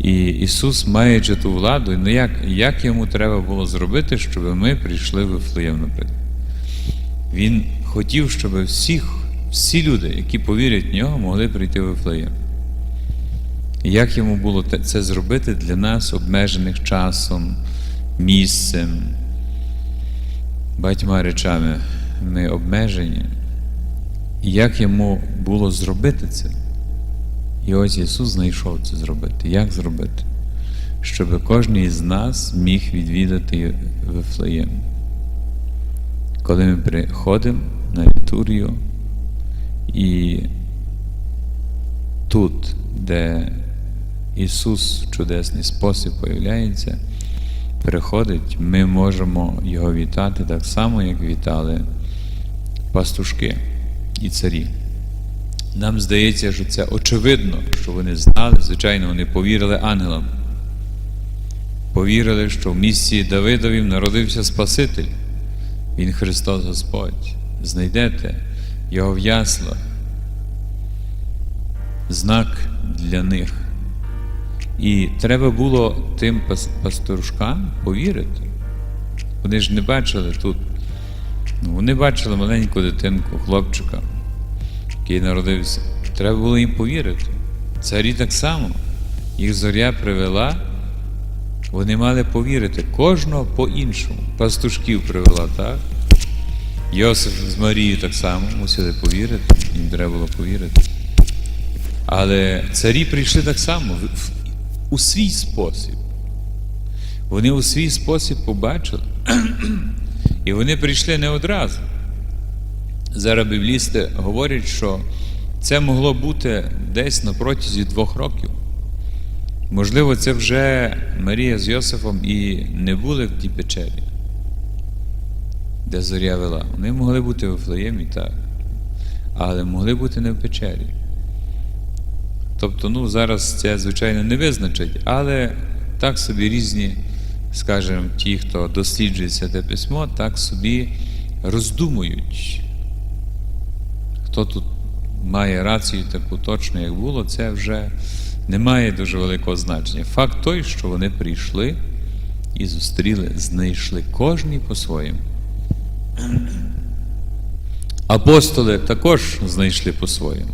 І Ісус, маючи ту владу, ну як, як йому треба було зробити, щоб ми прийшли в Вифлеєм, наприклад? Він хотів, щоб всіх, всі люди, які повірять в нього, могли прийти в Вифлеєм. Як йому було це зробити для нас, обмежених часом, місцем, багатьма речами ми обмежені. Як йому було зробити це? І ось Ісус знайшов це зробити. Як зробити? Щоб кожен із нас міг відвідати Вифлеєм. Коли ми приходимо на літургію і тут, де Ісус в чудесний спосіб появляється, приходить, ми можемо Його вітати так само, як вітали пастушки і царі. Нам здається, що це очевидно, що вони знали, звичайно, вони повірили ангелам. Повірили, що в місті Давидовім народився Спаситель. Він Христос Господь. Знайдете Його в яслах. Знак для них. І треба було тим пас- пастушкам повірити. Вони ж не бачили тут. Вони бачили маленьку дитинку, хлопчика, який народився. Треба було їм повірити. Царі так само. Їх зоря привела, вони мали повірити. Кожного по-іншому. Пастушків привела, так? Йосиф з Марією так само мусили повірити, їм треба було повірити. Але царі прийшли так само у свій спосіб. Вони у свій спосіб побачили. І вони прийшли не одразу. Зараз біблісти говорять, що це могло бути десь на протязі двох років. Можливо, це вже Марія з Йосифом і не були в тій печері, де зоря вела. Вони могли бути в Вифлеємі, так. Але могли бути не в печері. Тобто, ну, зараз це, звичайно, не визначить, але так собі різні, скажімо, ті, хто досліджує Святе письмо, так собі роздумують. Хто тут має рацію таку точно, як було, це вже не має дуже великого значення. Факт той, що вони прийшли і зустріли, знайшли кожний по-своєму. Апостоли також знайшли по-своєму.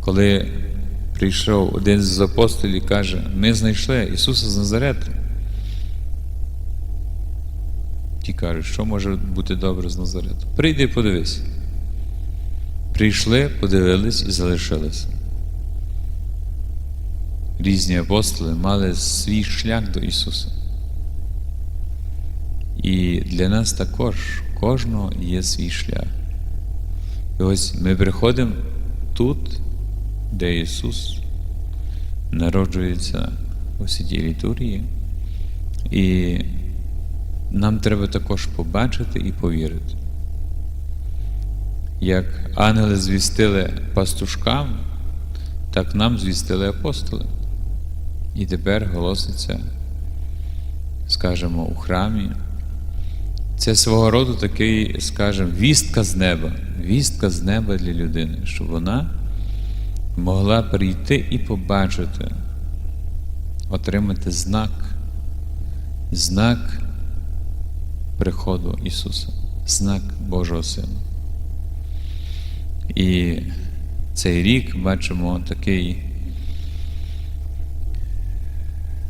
Коли прийшов один з апостолів і каже, ми знайшли Ісуса з Назарета. Ті кажуть, що може бути добре з Назарету? Прийди і подивись. Прийшли, подивились і залишилися. Різні апостоли мали свій шлях до Ісуса. І для нас також кожного є свій шлях. І ось ми приходимо тут, де Ісус народжується у святій літургії, і нам треба також побачити і повірити. Як ангели звістили пастушкам, так нам звістили апостоли. І тепер голоситься, скажімо, у храмі. Це свого роду такий, скажімо, вістка з неба, вістка з неба для людини, щоб вона могла прийти і побачити, отримати знак, знак приходу Ісуса, знак Божого Сина. І цей рік бачимо такий,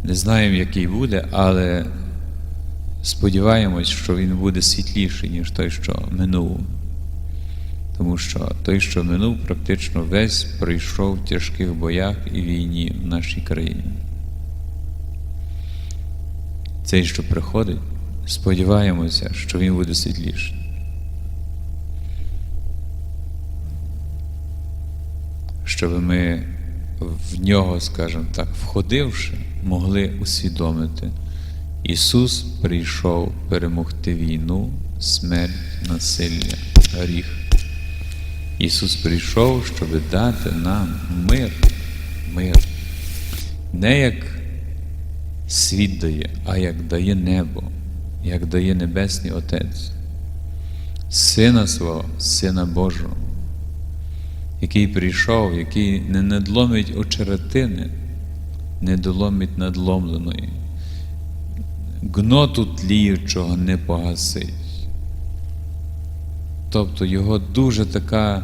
не знаємо, який буде, але сподіваємось, що він буде світліший, ніж той, що минув. Тому що той, що минув, практично весь пройшов в тяжких боях і війні в нашій країні. Цей, що приходить, сподіваємося, що він буде світліший. Щоб ми в нього, скажімо так, входивши, могли усвідомити, Ісус прийшов перемогти війну, смерть, насилля, гріх. Ісус прийшов, щоб дати нам мир, мир. Не як світ дає, а як дає небо, як дає Небесний Отець, Сина свого, Сина Божого, який прийшов, який не надломить очеретини, не доломить надломленої, гноту тліючого не погасить. Тобто його дуже така,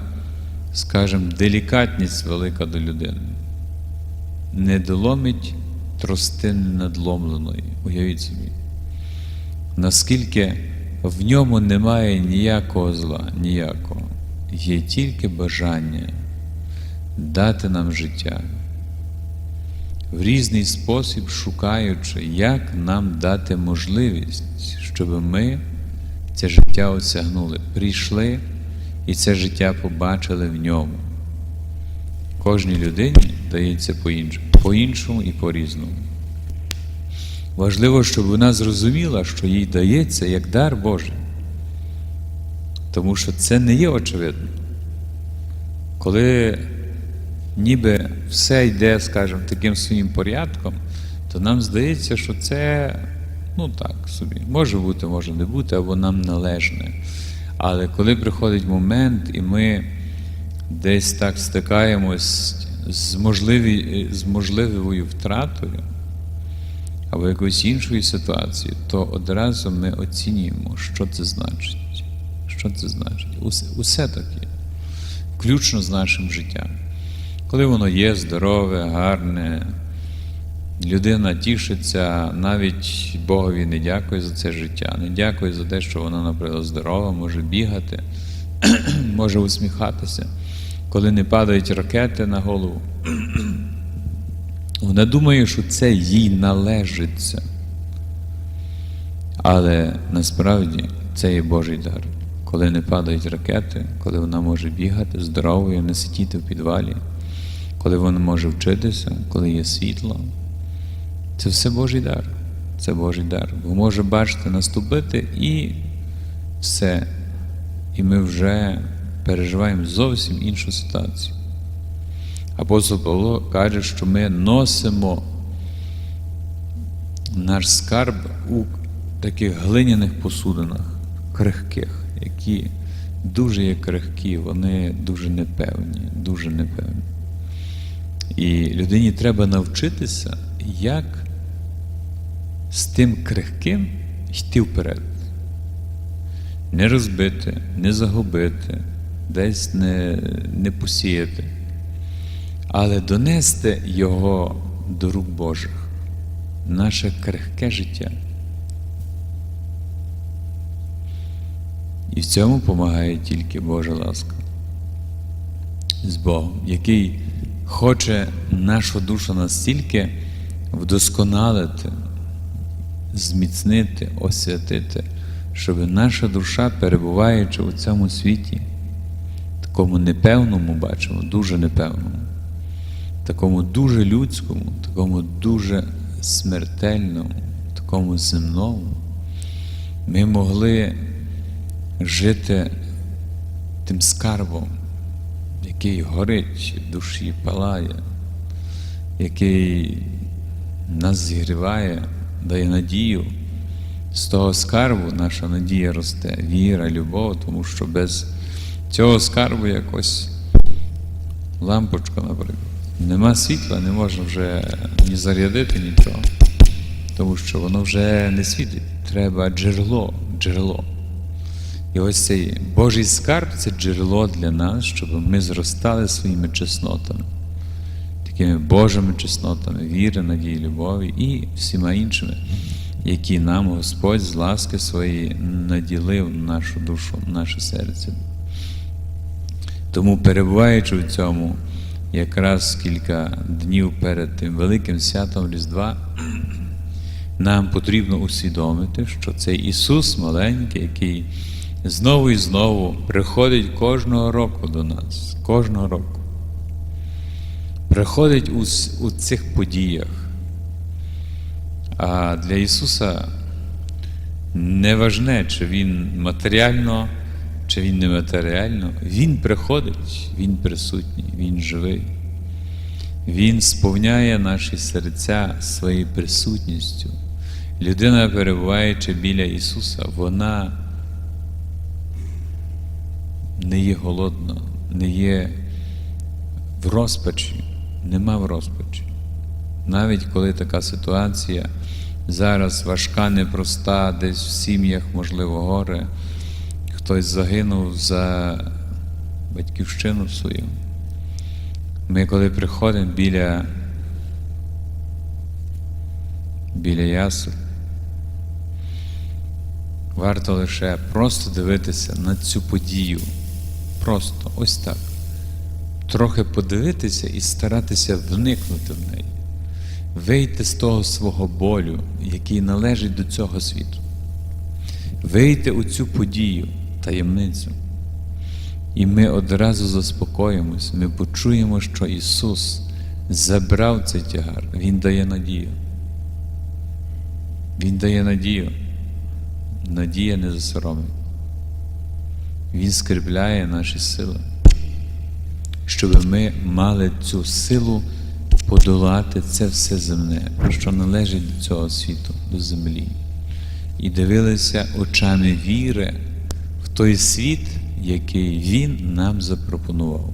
скажімо, делікатність велика до людини. Не доломить тростини надломленої. Уявіть собі. Наскільки в ньому немає ніякого зла, ніякого. Є тільки бажання дати нам життя, в різний спосіб шукаючи, як нам дати можливість, щоб ми це життя осягнули, прийшли і це життя побачили в ньому. Кожній людині дається по-іншому, по-іншому і по-різному. Важливо, щоб вона зрозуміла, що їй дається як дар Божий. Тому що це не є очевидно. Коли ніби все йде, скажімо, таким своїм порядком, то нам здається, що це, ну так собі, може бути, може не бути, або нам належне. Але коли приходить момент, і ми десь так стикаємось з, можливі, з можливою втратою, або якоюсь іншою ситуацією, то одразу ми оцінюємо, що це значить. Що це значить? Усе, усе таке, включно з нашим життям. Коли воно є здорове, гарне, людина тішиться, навіть Богові не дякує за це життя, не дякує за те, що вона, наприклад, здорова, може бігати, може усміхатися. Коли не падають ракети на голову, вона думає, що це їй належиться. Але насправді це є Божий дар. Коли не падають ракети, коли вона може бігати здоровою, не сидіти в підвалі, коли вона може вчитися, коли є світло, це все Божий дар. Це Божий дар. Бо може бачити, наступити і все. І ми вже переживаємо зовсім іншу ситуацію. Апостол Павло каже, що ми носимо наш скарб у таких глиняних посудинах, крихких, які дуже є крихкі, вони дуже непевні, дуже непевні. І людині треба навчитися, як з тим крихким йти вперед. Не розбити, не загубити, десь не, не посіяти але донести його до рук Божих, наше крихке життя. І в цьому допомагає тільки Божа ласка. З Богом, який хоче нашу душу настільки вдосконалити, зміцнити, освятити, щоб наша душа, перебуваючи у цьому світі, такому непевному бачимо, дуже непевному такому дуже людському, такому дуже смертельному, такому земному, ми могли жити тим скарбом, який горить в душі палає, який нас зігріває, дає надію. З того скарбу наша надія росте, віра, любов, тому що без цього скарбу якось лампочка, наприклад. Нема світла, не можна вже ні зарядити нічого, тому що воно вже не світить. Треба джерело, джерело. І ось цей Божий скарб це джерело для нас, щоб ми зростали своїми чеснотами, такими Божими чеснотами, віри, надії, любові і всіма іншими, які нам Господь з ласки своєї наділив нашу душу, наше серце. Тому, перебуваючи в цьому, якраз кілька днів перед тим великим святом Різдва, нам потрібно усвідомити, що цей Ісус маленький, який знову і знову приходить кожного року до нас, кожного року, приходить у, у цих подіях. А для Ісуса не важне, чи Він матеріально чи він нематеріально, Він приходить, Він присутній, Він живий. Він сповняє наші серця своєю присутністю. Людина, перебуваючи біля Ісуса, вона не є голодна, не є в розпачі, нема в розпачі. навіть коли така ситуація зараз важка, непроста, десь в сім'ях, можливо, горе, хтось загинув за батьківщину свою. Ми, коли приходимо біля, біля ясу, варто лише просто дивитися на цю подію. Просто ось так. Трохи подивитися і старатися вникнути в неї, вийти з того свого болю, який належить до цього світу, вийти у цю подію, таємницю. І ми одразу заспокоїмось, ми почуємо, що Ісус забрав цей тягар, Він дає надію. Він дає надію. Надія не засоромить. Він скріпляє наші сили, щоб ми мали цю силу подолати це все земне, що належить до цього світу, до землі. І дивилися очами віри в той світ, який Він нам запропонував,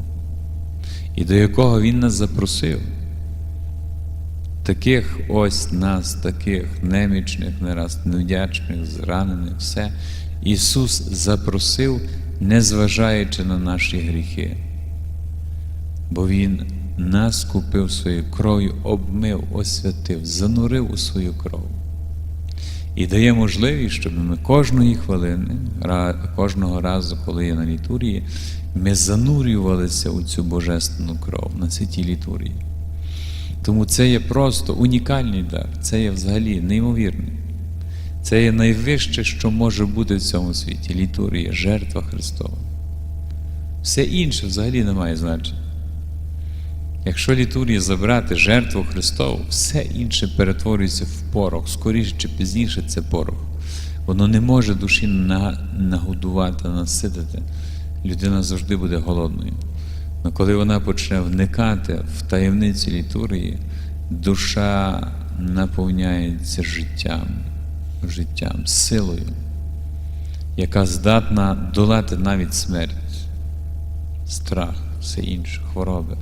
і до якого Він нас запросив. Таких ось нас, таких немічних, не раз невдячних, зранених, все. Ісус запросив, незважаючи на наші гріхи. Бо Він нас купив своєю кров'ю, обмив, освятив, занурив у свою кров. І дає можливість, щоб ми кожної хвилини, кожного разу, коли є на літургії, ми занурювалися у цю божественну кров на святій літургії. Тому це є просто унікальний дар, це є взагалі неймовірний. Це є найвище, що може бути в цьому світі літургія, жертва Христова. Все інше взагалі не має значення. Якщо літургія забрати жертву Христову, все інше перетворюється в порох. Скоріше чи пізніше це порох. Воно не може душі нагодувати, наситити. Людина завжди буде голодною. Але коли вона почне вникати в таємниці літургії, душа наповняється життям, життям, силою, яка здатна долати навіть смерть, страх, все інше, хвороби.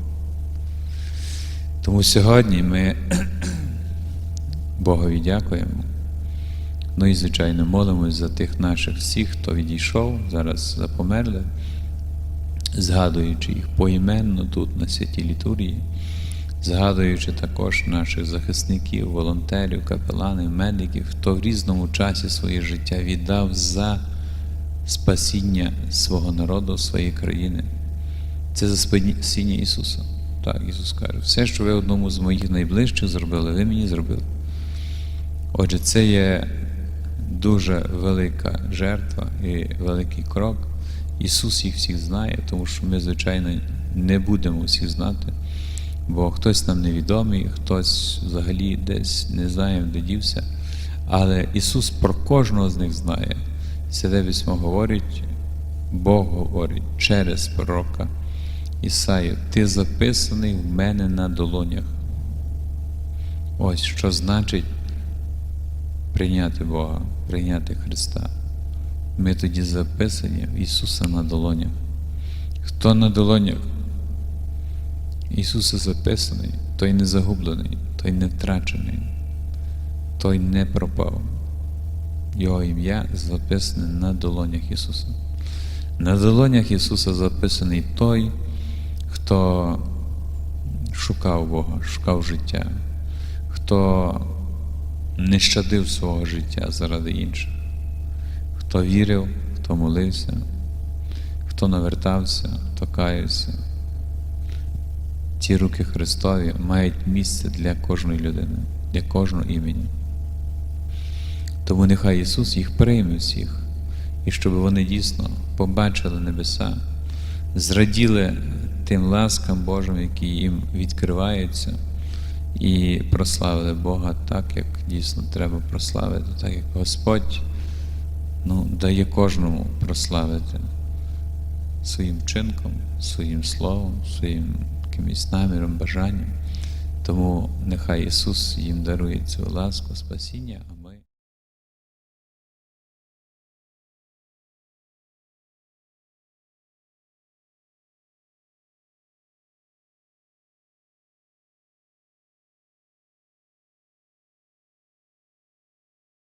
Тому сьогодні ми Богові дякуємо. Ну і, звичайно, молимось за тих наших всіх, хто відійшов, зараз за померлих, згадуючи їх поіменно тут, на святій літургії, згадуючи також наших захисників, волонтерів, капеланів, медиків, хто в різному часі своє життя віддав за спасіння свого народу, своєї країни. Це за спасіння Ісуса. Так, Ісус каже, все, що ви одному з моїх найближчих зробили, ви мені зробили. Отже, це є дуже велика жертва і великий крок. Ісус їх всіх знає, тому що ми, звичайно, не будемо всіх знати, бо хтось нам невідомий, хтось взагалі десь не знає, де дівся. Але Ісус про кожного з них знає. Святе письмо говорить, Бог говорить через пророка Ісаю, ти записаний в мене на долонях. Ось що значить прийняти Бога, прийняти Христа. Ми тоді записані в Ісуса на долонях. Хто на долонях? Ісуса записаний, той не загублений, той не втрачений, той не пропав. Його ім'я записане на долонях Ісуса. На долонях Ісуса записаний той, хто шукав Бога, шукав життя, хто не щадив свого життя заради інших, хто вірив, хто молився, хто навертався, хто каявся. Ті руки Христові мають місце для кожної людини, для кожного імені. Тому нехай Ісус їх прийме всіх, і щоб вони дійсно побачили небеса, зраділи тим ласкам Божим, які їм відкриваються, і прославили Бога так, як дійсно треба прославити, так як Господь ну, дає кожному прославити своїм чинком, своїм словом, своїм якимось наміром, бажанням. Тому нехай Ісус їм дарує цю ласку, спасіння.